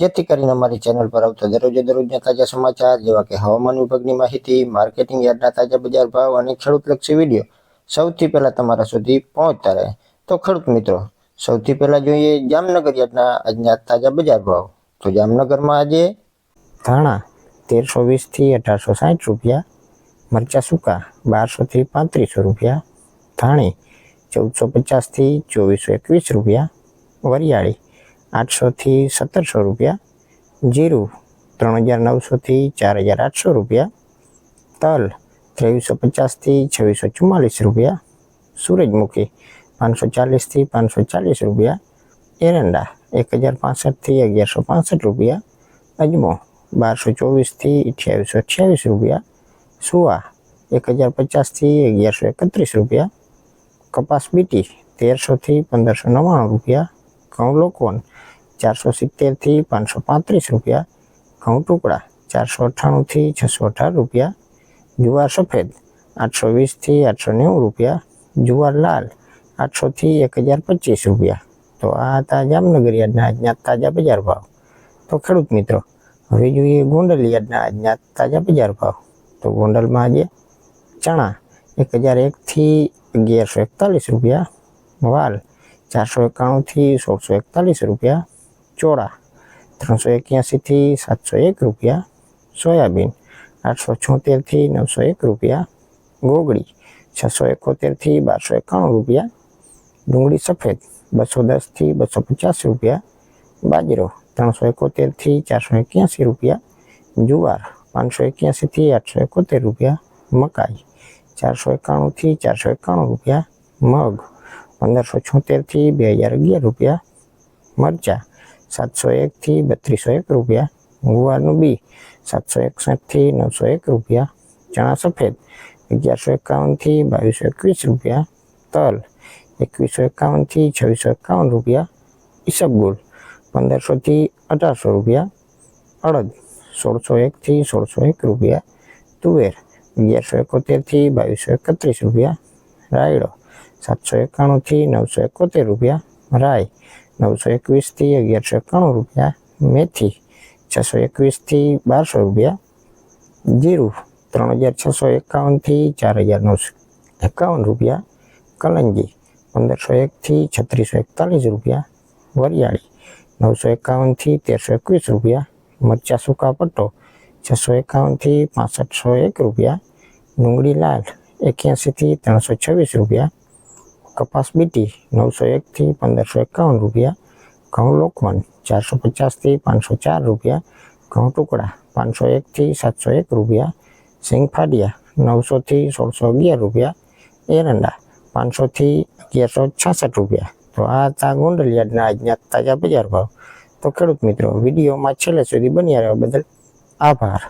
જેથી કરીને અમારી ચેનલ પર આવતા દરરોજે દરરોજના તાજા સમાચાર, જેવા કે હવામાન વિભાગની માહિતી, માર્કેટિંગ યાર્ડના તાજા બજાર ભાવ અને ખેડૂતલક્ષી વીડિયો સૌથી પહેલાં તમારા સુધી પહોંચતા રહે. તો ખેડૂત મિત્રો, સૌથી પહેલાં જોઈએ જામનગર યાર્ડના આજના તાજા બજાર ભાવ. તો જામનગરમાં આજે ધાણા તેરસો વીસથી અઢારસો સાઠ રૂપિયા, મરચા સૂકા બારસોથી પાંત્રીસો રૂપિયા, ધાણી ચૌદસો પચાસથી ચોવીસો એકવીસ રૂપિયા, વરિયાળી આઠસોથી સત્તરસો રૂપિયા, જીરું ત્રણ હજાર નવસોથી ચાર હજાર આઠસો રૂપિયા, તલ ત્રેવીસો પચાસથી છવ્વીસો ચુમ્માલીસ રૂપિયા, સૂરજમુખી પાંચસો ચાલીસથી પાંચસો ચાલીસ રૂપિયા, એરંડા એક હજાર પાસઠથી અગિયારસો પાસઠ રૂપિયા, અજમો બારસો ચોવીસથી અઠ્યાવીસો અઠ્યાવીસ રૂપિયા, સુવા એક હજાર પચાસથી અગિયારસો એકત્રીસ રૂપિયા, કપાસ બીટી તેરસોથી પંદરસો નવ્વાણું રૂપિયા ઘઉં લોકોન ચારસો સિત્તેરથી પાંચસો પાંત્રીસ રૂપિયા, ઘઉં ટુકડા ચારસો અઠ્ઠાણુંથી છસો અઢાર રૂપિયા, જુવાર સફેદ આઠસો વીસથી આઠસો નેવું રૂપિયા, જુવાર લાલ આઠસોથી એક હજાર પચીસ રૂપિયા. તો આ હતા જામનગર યાર્ડના આજના તાજા બજાર ભાવ. તો ખેડૂત મિત્રો, હવે જોઈએ ગોંડલ યાર્ડના આજના તાજા બજાર ભાવ. તો ગોંડલમાં આજે ચણા એક હજાર એકથી અગિયારસો એકતાલીસ રૂપિયા, વાલ ચારસો એકાણુંથી સોળસો એકતાલીસ રૂપિયા, ચોળા ત્રણસો એક્યાસીથી સાતસો એક રૂપિયા, સોયાબીન આઠસો છોતેરથી નવસો એક રૂપિયા, ગોગળી છસો એકોતેરથી બારસો એકાણું રૂપિયા, ડુંગળી સફેદ બસો દસથી બસો પચાસ રૂપિયા, બાજરો ત્રણસો એકોતેરથી ચારસો એક્યાસી રૂપિયા, જુવાર પાંચસો એક્યાસીથી આઠસો એકોતેર રૂપિયા, મકાઈ ચારસો એકાણુંથી ચારસો એકાણું રૂપિયા, મગ પંદરસો છોતેરથી બે હજાર અગિયાર રૂપિયા, મરચાં સાતસો એકથી બત્રીસો એક રૂપિયા, ગુવારનું બી સાતસો એકસઠથી નવસો એક રૂપિયા, ચણા સફેદ અગિયારસો એકાવનથી બાવીસો એકવીસ રૂપિયા, તલ એકવીસો એકાવનથી છવ્વીસો એકાવન રૂપિયા ઈસબગુલ પંદરસોથી અઢારસો રૂપિયા, અડદ સોળસો એકથી સોળસો એક રૂપિયા, તુવેર અગિયારસો એકોતેરથી બાવીસો એકત્રીસ રૂપિયા, રાયડો સાતસો એકાણુંથી નવસો એકોતેર રૂપિયા રાય નવસો એકવીસથી અગિયારસો એકાણું રૂપિયા મેથી છસો એકવીસથી બારસો રૂપિયા જીરું ત્રણ હજાર છસો એકાવનથી ચાર હજાર નવસો એકાવન રૂપિયા કલંજી પંદરસો એકથી છત્રીસો એકતાલીસ રૂપિયા વરિયાળી નવસો એકાવનથી તેરસો એકવીસ રૂપિયા મરચા સૂકા પટ્ટો છસો એકાવનથી પાસઠસો એક રૂપિયા ડુંગળી લાલ એક્યાસીથી ત્રણસો છવ્વીસ રૂપિયા કપાસ બીટી નવસો એકથી પંદરસો એકાવન રૂપિયા, ઘઉં લોકવન ચારસો પચાસથી પાંચસો ચાર રૂપિયા, ઘઉં ટુકડા પાંચસો એકથી સાતસો એક રૂપિયા, સિંગ ફાડિયા નવસોથી સોળસો અગિયાર રૂપિયા, એરંડા પાંચસોથી અગિયારસો છાસઠ રૂપિયા. તો આ હતા ગોંડલિયાડના આજના તાજા બજાર ભાવ. તો ખેડૂત મિત્રો, વિડીયોમાં છેલ્લે સુધી બન્યા રહેવા બદલ આભાર.